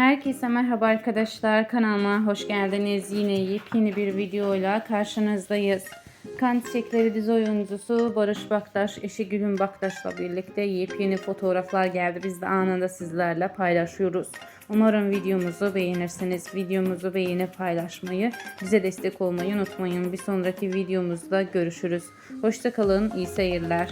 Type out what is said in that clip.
Herkese merhaba arkadaşlar. Kanalıma hoş geldiniz. Yine yepyeni bir videoyla karşınızdayız. Kan Çiçekleri dizi oyuncusu Barış Baktaş, eşi Gülün Baktaş'la birlikte yepyeni fotoğraflar geldi. Biz de anında sizlerle paylaşıyoruz. Umarım videomuzu beğenirsiniz. Videomuzu beğenip paylaşmayı, bize destek olmayı unutmayın. Bir sonraki videomuzda görüşürüz. Hoşçakalın, iyi seyirler.